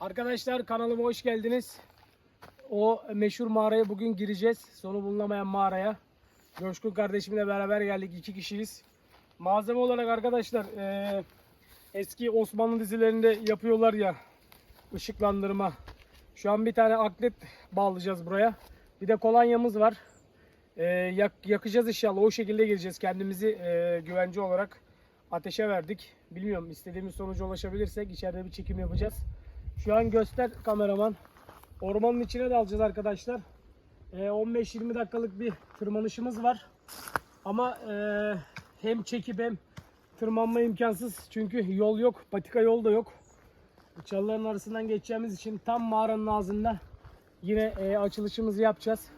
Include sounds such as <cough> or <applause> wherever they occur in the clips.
Arkadaşlar kanalıma hoş geldiniz. O meşhur mağaraya bugün gireceğiz. Sonu bulunamayan mağaraya. Coşkun kardeşimle beraber geldik. iki kişiyiz. Malzeme olarak arkadaşlar eee, eski Osmanlı dizilerinde yapıyorlar ya ışıklandırma. Şu an bir tane aklet bağlayacağız buraya. Bir de kolonyamız var. Eee, yak- yakacağız inşallah. O şekilde gireceğiz. Kendimizi eee, güvence olarak ateşe verdik. Bilmiyorum istediğimiz sonuca ulaşabilirsek içeride bir çekim yapacağız. Şu an göster kameraman. Ormanın içine dalacağız arkadaşlar. Ee, 15-20 dakikalık bir tırmanışımız var. Ama e, hem çekip hem tırmanma imkansız. Çünkü yol yok. Patika yol da yok. Çalıların arasından geçeceğimiz için tam mağaranın ağzında yine e, açılışımızı yapacağız.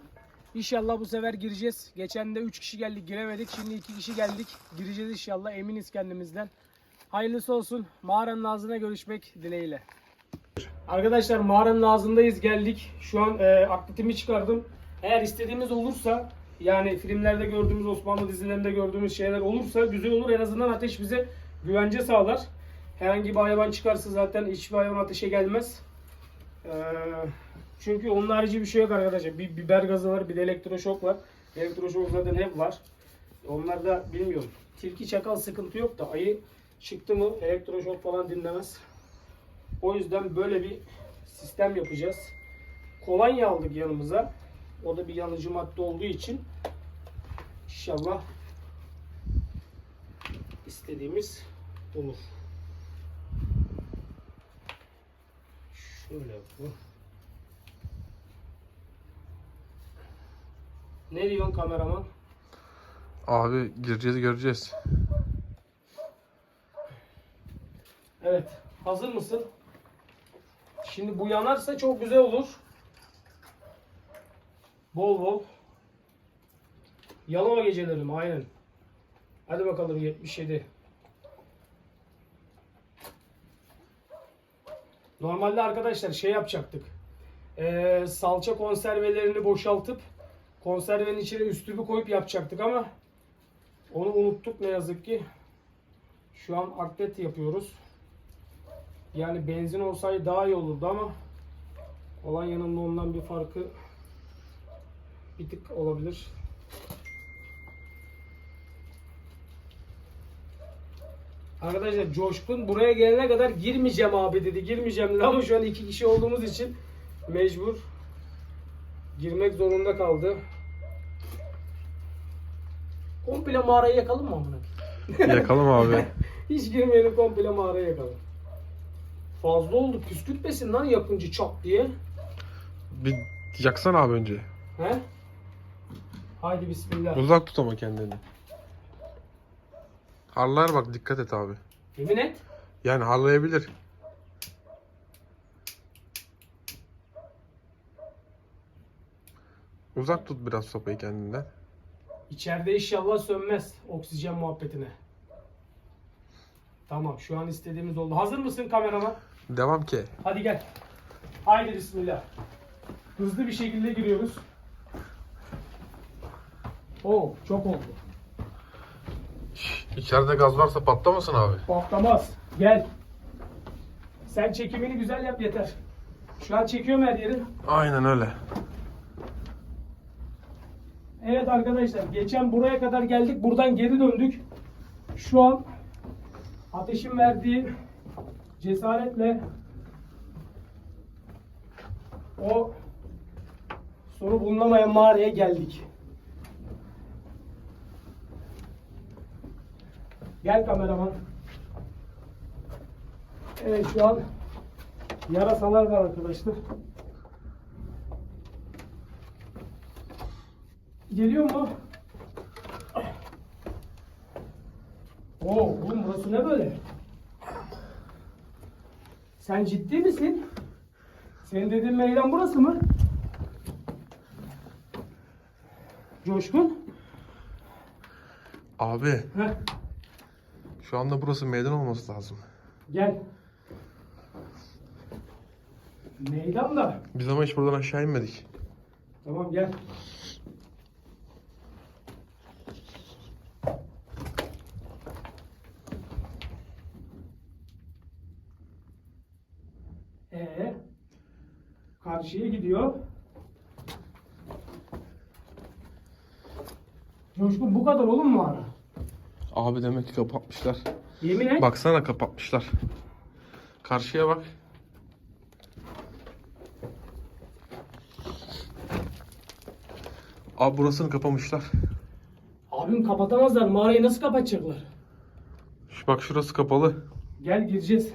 İnşallah bu sefer gireceğiz. Geçen de 3 kişi geldik giremedik. Şimdi 2 kişi geldik. Gireceğiz inşallah. Eminiz kendimizden. Hayırlısı olsun. Mağaranın ağzına görüşmek dileğiyle. Arkadaşlar mağaranın ağzındayız geldik. Şu an e, akletimi çıkardım. Eğer istediğimiz olursa yani filmlerde gördüğümüz Osmanlı dizilerinde gördüğümüz şeyler olursa güzel olur. En azından ateş bize güvence sağlar. Herhangi bir hayvan çıkarsa zaten hiçbir hayvan ateşe gelmez. E, çünkü onun harici bir şey yok arkadaşlar. Bir biber gazı var bir de elektroşok var. Elektroşok zaten hep var. Onlar da bilmiyorum. Tilki çakal sıkıntı yok da ayı çıktı mı elektroşok falan dinlemez. O yüzden böyle bir sistem yapacağız. Kolonya aldık yanımıza. O da bir yanıcı madde olduğu için inşallah istediğimiz olur. Şöyle bu. Ne diyorsun kameraman? Abi gireceğiz göreceğiz. Evet. Hazır mısın? Şimdi bu yanarsa çok güzel olur. Bol bol. Yalova geceleri mi? Aynen. Hadi bakalım 77. Normalde arkadaşlar şey yapacaktık. Ee, salça konservelerini boşaltıp konservenin içine üstümü koyup yapacaktık ama onu unuttuk ne yazık ki. Şu an aklet yapıyoruz. Yani benzin olsaydı daha iyi olurdu ama Kolonya'nın da ondan bir farkı bir tık olabilir. Arkadaşlar Coşkun buraya gelene kadar girmeyeceğim abi dedi. Girmeyeceğim dedi ama şu an iki kişi olduğumuz için mecbur girmek zorunda kaldı. Komple mağarayı yakalım mı amına? Yakalım abi. <laughs> Hiç girmeyelim komple mağaraya yakalım. Fazla oldu. Püskürtmesin lan yakıncı çat diye. Bir yaksana abi önce. He? Haydi bismillah. Uzak tut ama kendini. Harlar bak dikkat et abi. Yemin et. Yani harlayabilir. Uzak tut biraz sopayı kendinden. İçeride inşallah sönmez oksijen muhabbetine. Tamam şu an istediğimiz oldu. Hazır mısın kameraman? Devam ki. Hadi gel. Haydi bismillah. Hızlı bir şekilde giriyoruz. Oo çok oldu. İçeride gaz varsa patlamasın abi. Patlamaz. Gel. Sen çekimini güzel yap yeter. Şu an çekiyorum her yeri. Aynen öyle. Evet arkadaşlar geçen buraya kadar geldik. Buradan geri döndük. Şu an ateşin verdiği cesaretle o sonu bulunamayan mağaraya geldik. Gel kameraman. Evet şu an yarasalar var arkadaşlar. Geliyor mu? Oo, oğlum burası ne böyle? Sen ciddi misin? Senin dediğin meydan burası mı? Coşkun? Abi Heh, şu anda burası meydan olması lazım. gel. Meydan da. Biz ama hiç buradan aşağı inmedik. Tamam gel. Ee, gidiyor. Coşkun bu kadar olur mu ara? Abi demek ki kapatmışlar. Yemin et. Baksana kapatmışlar. Karşıya bak. Abi burasını kapamışlar. Abim kapatamazlar. Mağarayı nasıl kapatacaklar? Şu bak şurası kapalı. Gel gireceğiz.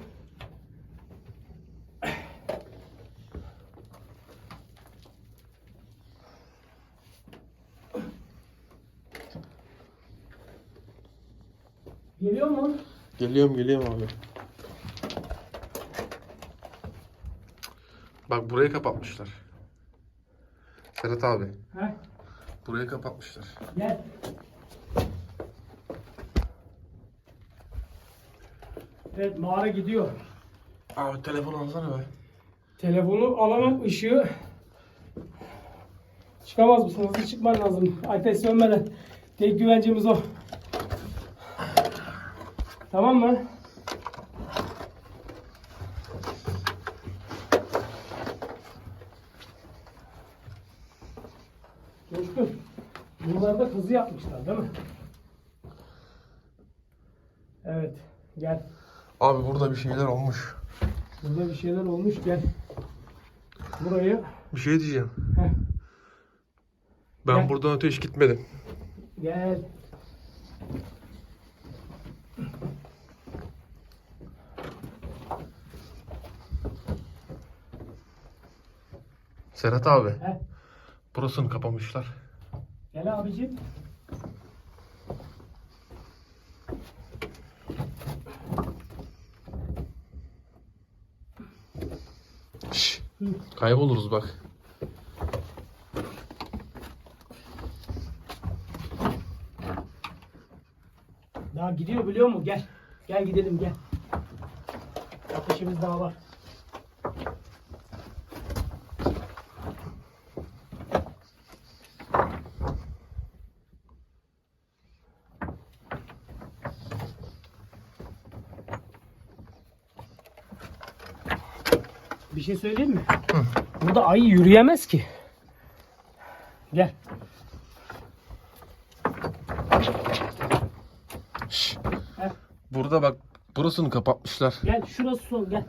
Geliyor mu? Geliyorum geliyorum abi. Bak burayı kapatmışlar. Serhat abi. Heh, Burayı kapatmışlar. gel. Evet mağara gidiyor. Abi telefon alsana be. Telefonu alamam ışığı. Çıkamaz mısın? Hızlı çıkman lazım. Ateş sönmeden. Tek güvencemiz o. Tamam mı? Coşkun. Buralarda kazı yapmışlar değil mi? Evet. Gel. Abi burada bir şeyler olmuş. Burada bir şeyler olmuş. Gel. Burayı. Bir şey diyeceğim. Heh. Ben Gel. buradan öte hiç gitmedim. Gel. Serhat abi. Heh. Burasını kapamışlar. Gel abicim. Şş, kayboluruz bak. Daha gidiyor biliyor musun? Gel. Gel gidelim gel. Ateşimiz daha var. Bir şey söyleyeyim mi? Burada ayı yürüyemez ki. Gel. Şş, Heh. burada bak burasını kapatmışlar. Gel şurası sol gel.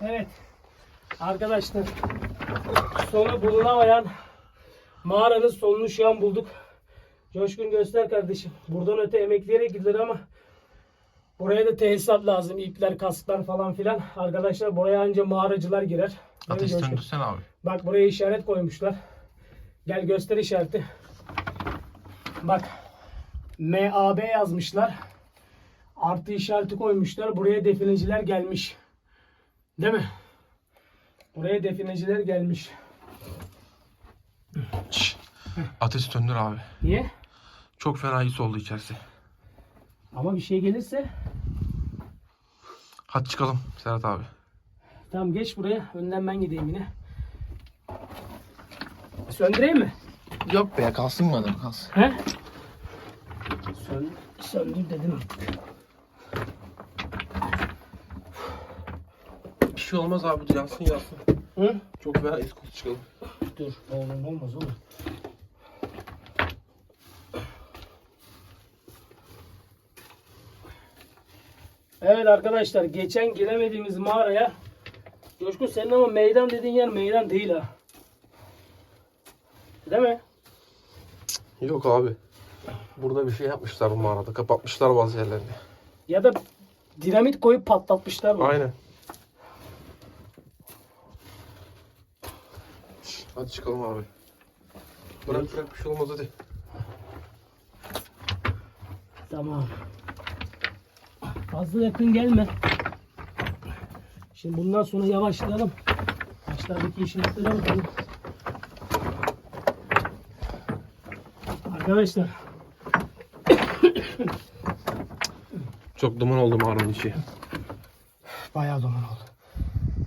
Evet. Arkadaşlar sonu bulunamayan mağaranın sonunu şu an bulduk. Coşkun göster kardeşim. Buradan öte emekleyerek gidilir ama Buraya da tesisat lazım. İpler, kasklar falan filan. Arkadaşlar buraya anca mağaracılar girer. Ateş Coşkun? döndürsene abi. Bak buraya işaret koymuşlar. Gel göster işareti. Bak. MAB yazmışlar. Artı işareti koymuşlar. Buraya defineciler gelmiş. Değil mi? Buraya defineciler gelmiş. Şş, ateş döndür abi. Niye? Çok fena his oldu içerisi. Ama bir şey gelirse Hadi çıkalım Serhat abi. tamam geç buraya. Önden ben gideyim yine. Söndüreyim mi? Yok be kalsın mı adam kalsın. He? Sön, söndür dedim artık. Şey olmaz abi yansın yansın. Hı? Çok fena oldu çıkalım. Dur oğlum olmaz oğlum. Evet arkadaşlar geçen giremediğimiz mağaraya Coşkun senin ama meydan dediğin yer meydan değil ha. Değil mi? Yok abi. Burada bir şey yapmışlar bu mağarada. Kapatmışlar bazı yerlerini. Ya da dinamit koyup patlatmışlar mı? Aynen. Hadi çıkalım abi. Bırak bırak bir şey olmaz hadi. Tamam. Fazla yakın gelme. Şimdi bundan sonra yavaşlayalım. Başlardaki işaretlere bakalım. Arkadaşlar <coughs> Çok duman oldu mağaranın içi. bayağı duman oldu.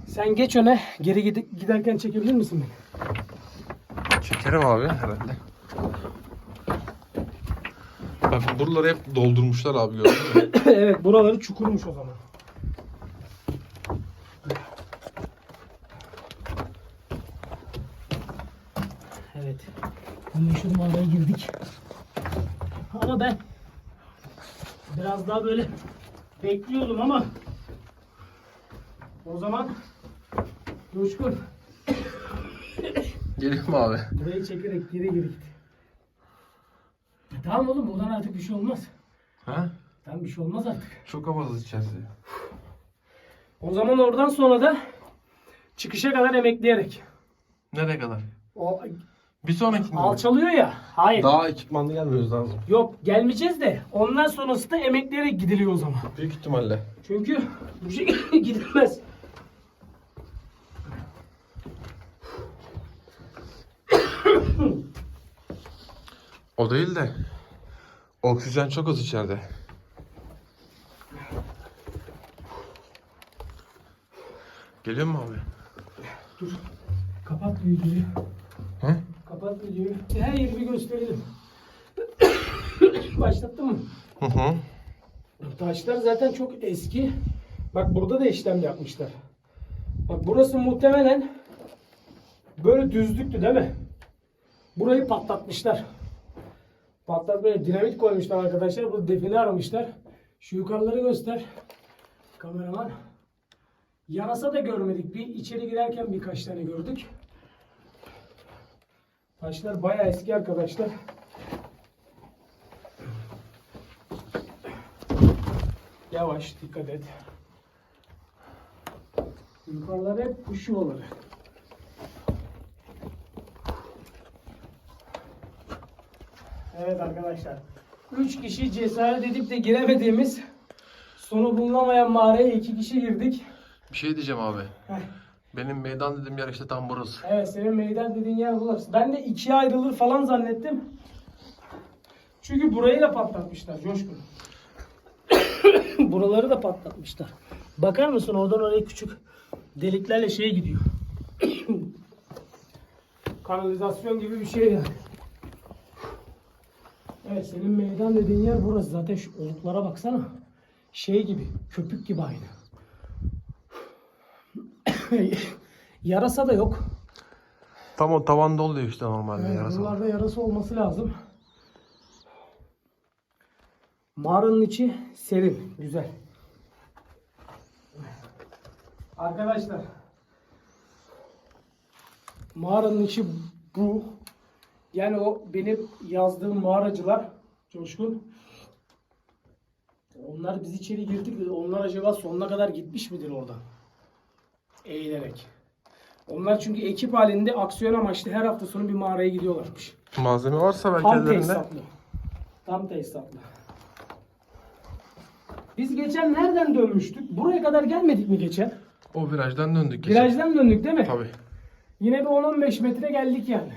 Sen geç öne. Geri gide- giderken çekebilir misin beni? Kerem abi herhalde. Bak buraları hep doldurmuşlar abi gördün mü? <coughs> evet buraları çukurmuş o zaman. Evet. Meşhur mağaraya girdik. Ama ben biraz daha böyle bekliyordum ama o zaman Coşkun Geliyor mu abi? burayı çekerek geri geri gitti. E tamam oğlum buradan artık bir şey olmaz. Ha? Tamam bir şey olmaz artık. Çok havasız içerisi. O zaman oradan sonra da çıkışa kadar emekleyerek. Nereye kadar? O Bir sonrakinde mi? alçalıyor ya. Hayır. Daha ekipmanlı gelmiyoruz lazım. Yok gelmeyeceğiz de ondan sonrası da emekleyerek gidiliyor o zaman. Büyük ihtimalle. Çünkü bu şekilde <laughs> gidilmez. O değil de oksijen çok az içeride. Geliyor mu abi? Dur. Kapat videoyu. Hı? Kapat videoyu. Her yeri bir gösterelim. Başlattın mı? Hı hı. Taşlar zaten çok eski. Bak burada da işlem yapmışlar. Bak burası muhtemelen böyle düzlüktü değil mi? Burayı patlatmışlar. Patlat böyle dinamit koymuşlar arkadaşlar. Bu define aramışlar. Şu yukarıları göster. Kameraman. Yarasa da görmedik. Bir içeri girerken birkaç tane gördük. Taşlar bayağı eski arkadaşlar. Yavaş dikkat et. Yukarılar hep kuş yuvaları. Evet arkadaşlar. Üç kişi cesaret edip de giremediğimiz sonu bulunamayan mağaraya iki kişi girdik. Bir şey diyeceğim abi. Heh. Benim meydan dediğim yer işte tam burası. Evet senin meydan dediğin yer burası. Ben de ikiye ayrılır falan zannettim. Çünkü burayı da patlatmışlar Coşkun. <coughs> Buraları da patlatmışlar. Bakar mısın oradan oraya küçük deliklerle şey gidiyor. <coughs> Kanalizasyon gibi bir şey yani. Evet senin meydan dediğin yer burası. Zaten şu oluklara baksana. Şey gibi, köpük gibi aynı. <coughs> Yarasa da yok. Tam o tavanda oluyor işte normalde Evet, yarasa. buralarda yarası olması lazım. Mağaranın içi serin, güzel. Arkadaşlar, mağaranın içi bu. Yani o benim yazdığım mağaracılar, Coşkun. Onlar biz içeri girdik dedi. Onlar acaba sonuna kadar gitmiş midir oradan? Eğilerek. Onlar çünkü ekip halinde aksiyon amaçlı her hafta sonu bir mağaraya gidiyorlarmış. Malzeme varsa belki Tam ellerinde. tesisatlı. Tam tesisatlı. Biz geçen nereden dönmüştük? Buraya kadar gelmedik mi geçen? O virajdan döndük. geçen. Virajdan döndük değil mi? Tabii. Yine bir 10-15 metre geldik yani.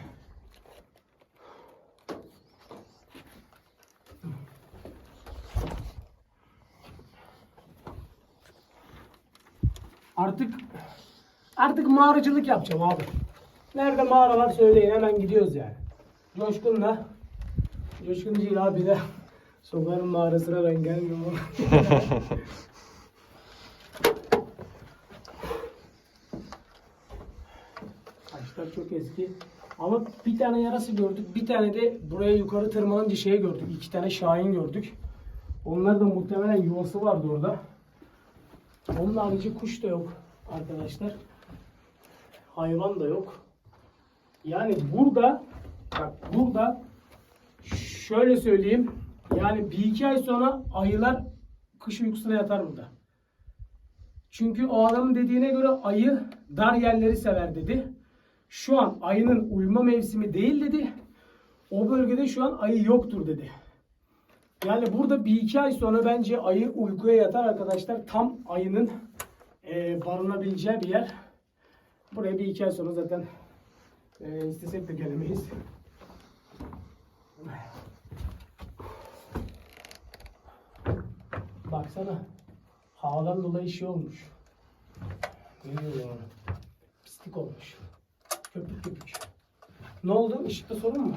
Artık artık mağaracılık yapacağım abi. Nerede mağara var söyleyin hemen gidiyoruz yani. Coşkun'la Coşkun Cil abi de Sokarım mağarasına ben gelmiyorum. <laughs> Taşlar çok eski. Ama bir tane yarası gördük. Bir tane de buraya yukarı tırmanınca şey gördük. İki tane şahin gördük. Onlar da muhtemelen yuvası vardı orada. Onun harici kuş da yok arkadaşlar. Hayvan da yok. Yani burada bak burada şöyle söyleyeyim. Yani bir iki ay sonra ayılar kış uykusuna yatar burada. Çünkü o adamın dediğine göre ayı dar yerleri sever dedi. Şu an ayının uyuma mevsimi değil dedi. O bölgede şu an ayı yoktur dedi. Yani burada bir iki ay sonra bence ayı uykuya yatar arkadaşlar. Tam ayının e, barınabileceği bir yer. Buraya bir iki ay sonra zaten e, istesek de gelemeyiz. Baksana. Havadan dolayı şey olmuş. Ona? Pislik olmuş. Köpük köpük. Ne oldu? Işıkta sorun mu?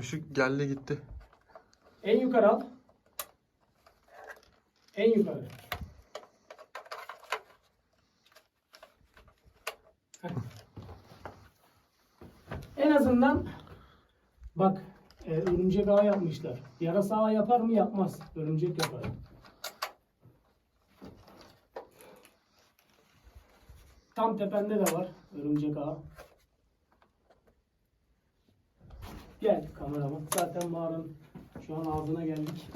Işık geldi gitti. En yukarı al. En yukarı. En azından bak e, örümcek ağı yapmışlar. Yarasa ağı yapar mı? Yapmaz. Örümcek yapar. Tam tepende de var örümcek ağı. Gel kameraman. Zaten mağaranın şu an ağzına geldik.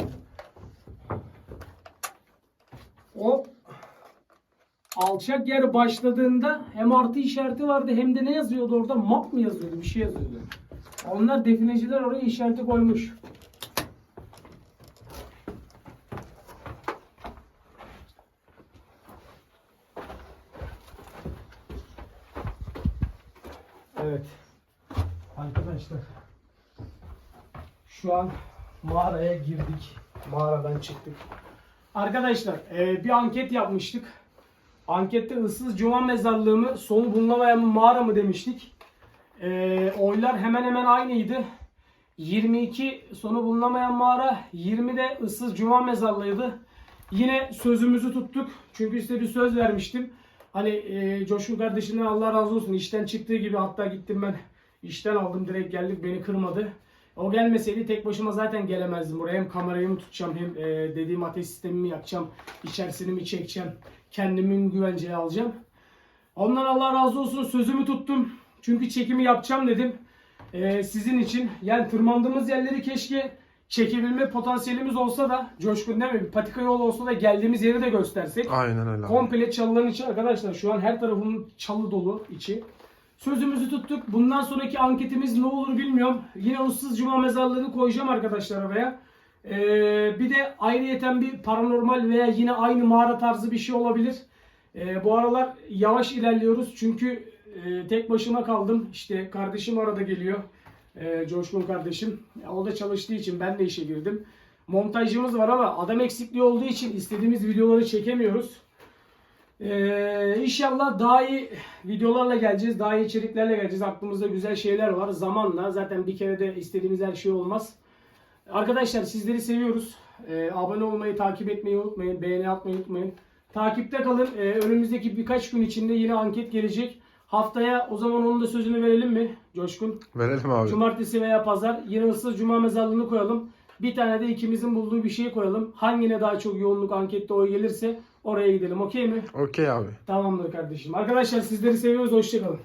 O alçak yer başladığında hem artı işareti vardı hem de ne yazıyordu orada? Map mı yazıyordu? Bir şey yazıyordu. Onlar defineciler oraya işareti koymuş. Evet. Arkadaşlar şu an mağaraya girdik. Mağaradan çıktık. Arkadaşlar e, bir anket yapmıştık. Ankette ıssız cuma mezarlığı mı sonu bulunamayan mağara mı demiştik. E, oylar hemen hemen aynıydı. 22 sonu bulunamayan mağara, 20 de ıssız cuma mezarlığıydı. Yine sözümüzü tuttuk. Çünkü size bir söz vermiştim. Hani e, Coşkun kardeşimden Allah razı olsun. işten çıktığı gibi hatta gittim ben işten aldım direkt geldik beni kırmadı. O gelmeseydi tek başıma zaten gelemezdim buraya. Hem kamerayı mı tutacağım hem e, dediğim ateş sistemimi yakacağım. içerisini mi çekeceğim. Kendimi mi güvenceye alacağım. Ondan Allah razı olsun sözümü tuttum. Çünkü çekimi yapacağım dedim. E, sizin için. Yani tırmandığımız yerleri keşke çekebilme potansiyelimiz olsa da Coşkun değil mi? Bir patika yol olsa da geldiğimiz yeri de göstersek. Aynen öyle. Komple çalıların içi arkadaşlar şu an her tarafımın çalı dolu içi. Sözümüzü tuttuk. Bundan sonraki anketimiz ne olur bilmiyorum. Yine Ussuz Cuma mezarlığını koyacağım arkadaşlar oraya. Ee, bir de ayrıyeten bir paranormal veya yine aynı mağara tarzı bir şey olabilir. Ee, bu aralar yavaş ilerliyoruz çünkü e, tek başıma kaldım. İşte kardeşim arada geliyor. Ee, Coşkun kardeşim. O da çalıştığı için ben de işe girdim. Montajcımız var ama adam eksikliği olduğu için istediğimiz videoları çekemiyoruz. Ee, inşallah daha iyi videolarla geleceğiz. Daha iyi içeriklerle geleceğiz. Aklımızda güzel şeyler var. Zamanla zaten bir kere de istediğimiz her şey olmaz. Arkadaşlar sizleri seviyoruz. Ee, abone olmayı, takip etmeyi unutmayın. Beğeni atmayı unutmayın. Takipte kalın. Ee, önümüzdeki birkaç gün içinde yine anket gelecek. Haftaya o zaman onun da sözünü verelim mi Coşkun? Verelim abi. Cumartesi veya pazar yine ıssız cuma mezarlığını koyalım. Bir tane de ikimizin bulduğu bir şey koyalım. Hangine daha çok yoğunluk ankette oy gelirse oraya gidelim. Okey mi? Okey abi. Tamamdır kardeşim. Arkadaşlar sizleri seviyoruz. Hoşçakalın.